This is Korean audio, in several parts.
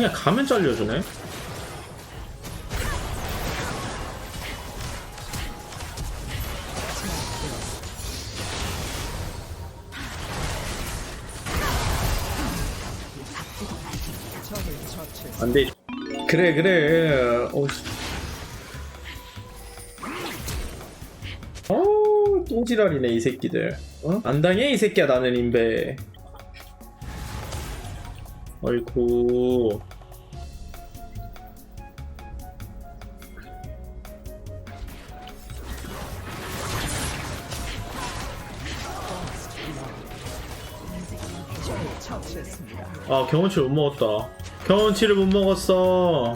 그냥 가면 잘려주네. 안 돼. 그래, 그래. 어, 씨. 어, 또 지랄이네, 이 새끼들. 어? 안 당해, 이 새끼야, 나는 인베. 어이구. 아, 경험치를 못 먹었다. 경험치를 못 먹었어.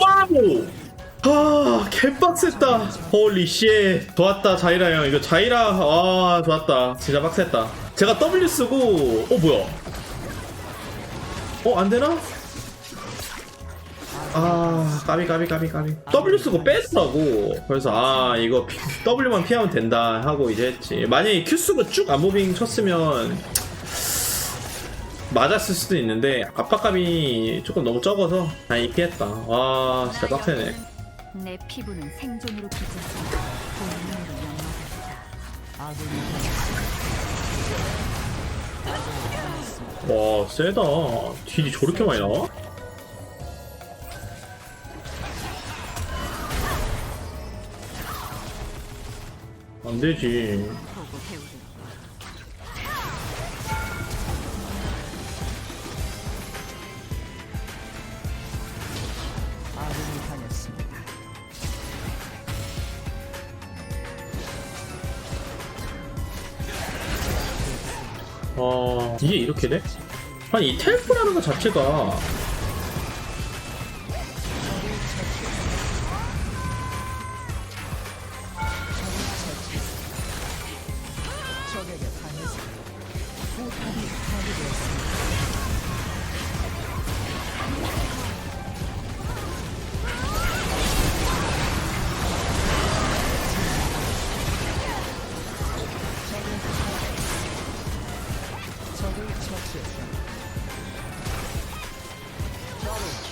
와우! 아, 개빡셌다. 홀리 씨. 좋았다, 자이라 형. 이거 자이라, 아, 좋았다. 진짜 빡셌다. 제가 W 쓰고, 어, 뭐야? 어, 안 되나? 아, 까비, 까비, 까비, 까비. W 쓰고 빼더라고. 그래서, 아, 이거 피- W만 피하면 된다 하고 이제 했지. 만약에 Q 쓰고 쭉 안무빙 쳤으면, 맞았을 수도 있는데, 압박감이 조금 너무 적어서 다행히 피했다. 와, 진짜 빡세네. 내 피부는 생존으로 빚었으니 본능으로 연마했다. 와, 세다. 딜이 저렇게 많이 나와? 안 되지. 보고 배우는 아, 이게 이렇게 돼? 아니, 이 텔프라는 것 자체가.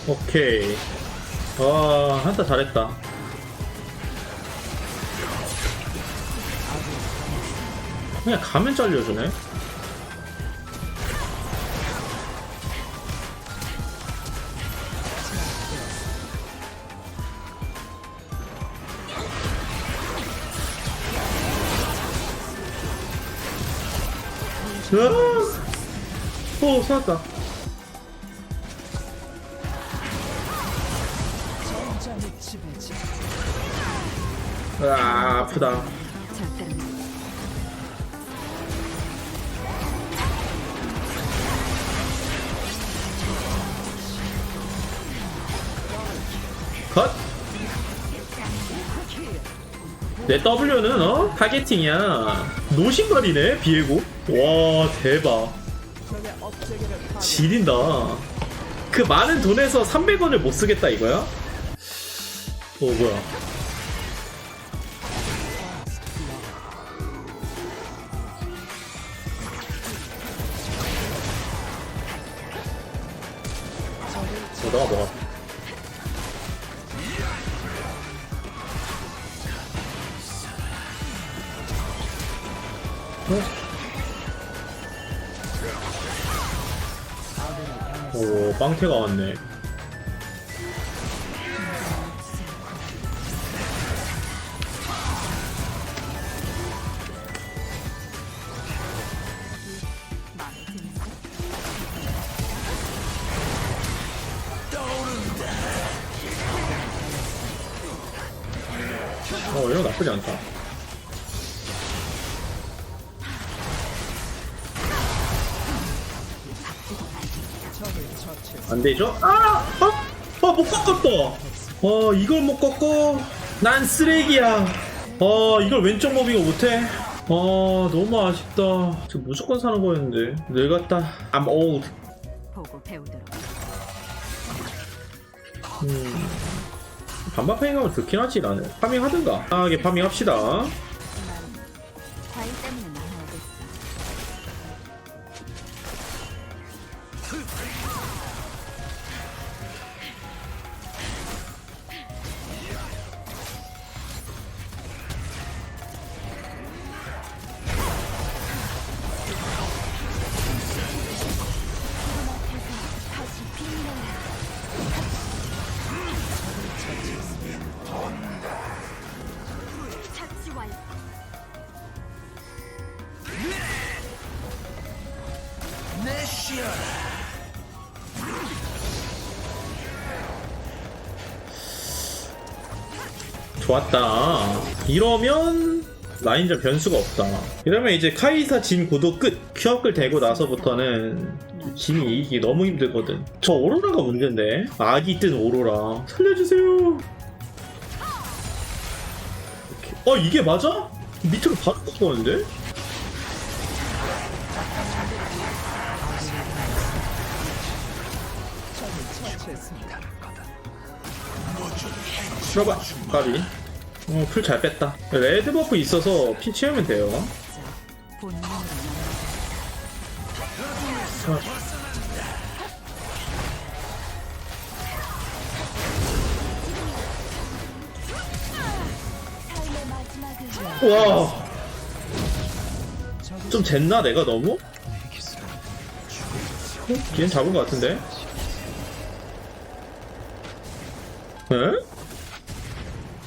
오케이. 와, 한타 잘했다. 그냥 가면 잘려주네. 으아! 오, 살았다. 아, 아프다. 컷! 내 W는 어? 타겟팅이야. 노신발이네, 비에고. 와, 대박. 지린다. 그 많은 돈에서 300원을 못 쓰겠다 이거야? 어, 뭐야. 어, 나가 뭐가. 오, 빵태가 왔네. 어 이런 거 나쁘지 않다 안 되죠? 아! 아! 아, 못 꺾었다! 어, 이걸 못 꺾어? 난 쓰레기야! 어, 이걸 왼쪽 모빙을 못해? 어, 너무 아쉽다. 저 무조건 사는 거였는데. 늙었다. I'm old. 보고 배우도록. 음. 반반 파밍하면 좋긴 하지, 나는. 파밍 하든가. 편하게 파밍 합시다. 하지만 과일 때문에 나눠야겠어. 좋았다. 이러면 라인전 변수가 없다. 이러면 이제 카이사 진 구도 끝. 큐업글 되고 나서부터는 진이 이기기 너무 힘들거든. 저 오로라가 문제인데. 아기 뜬 오로라. 살려주세요. 이렇게. 어 이게 맞아? 밑으로 바로 꺾었는데? 들어봐 까비 어, 풀 잘 뺐다 레드 버프 있어서 피 채우면 돼요 본능으로 와. 좀 쟀나 내가 너무? 어? 걔는 잡은 것 같은데? 에?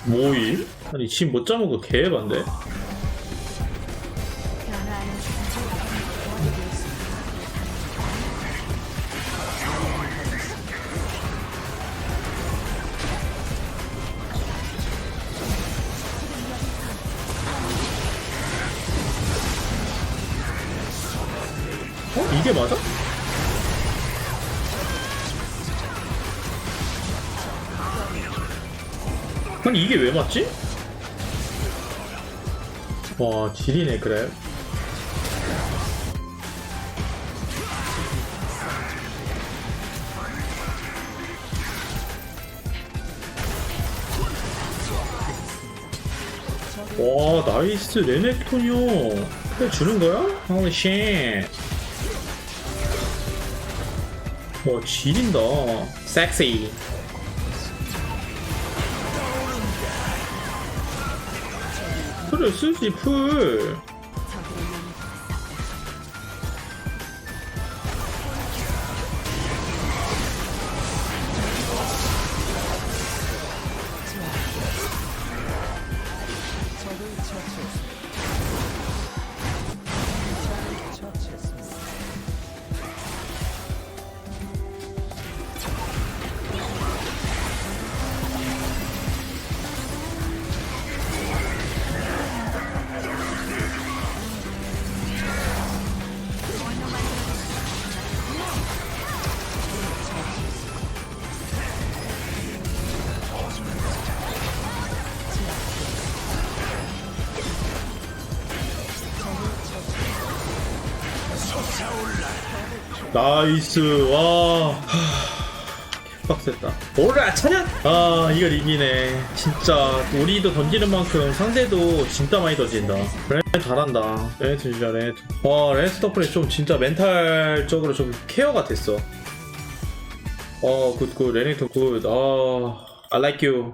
뭐임? 아니 지금 못 잡은 거 개반데? 어? 이게 맞아? 아니 이게 왜 맞지? 와 질이네 그래. 와 나이스 레넥톤이요. 그래 주는 거야? 홀리 쉣 와 지린다. 섹시 그래 쓰지 풀 나이스. 와. 하, 빡셌다. 오라 차렷 아 이걸 이기네. 진짜 우리도 던지는 만큼 상대도 진짜 많이 던진다. 레네트 잘한다. 레네트 진짜 레네트 와 레네트 덕분에 좀 진짜 멘탈적으로 좀 케어가 됐어. 어 굿굿. 레네트 굿아 I like you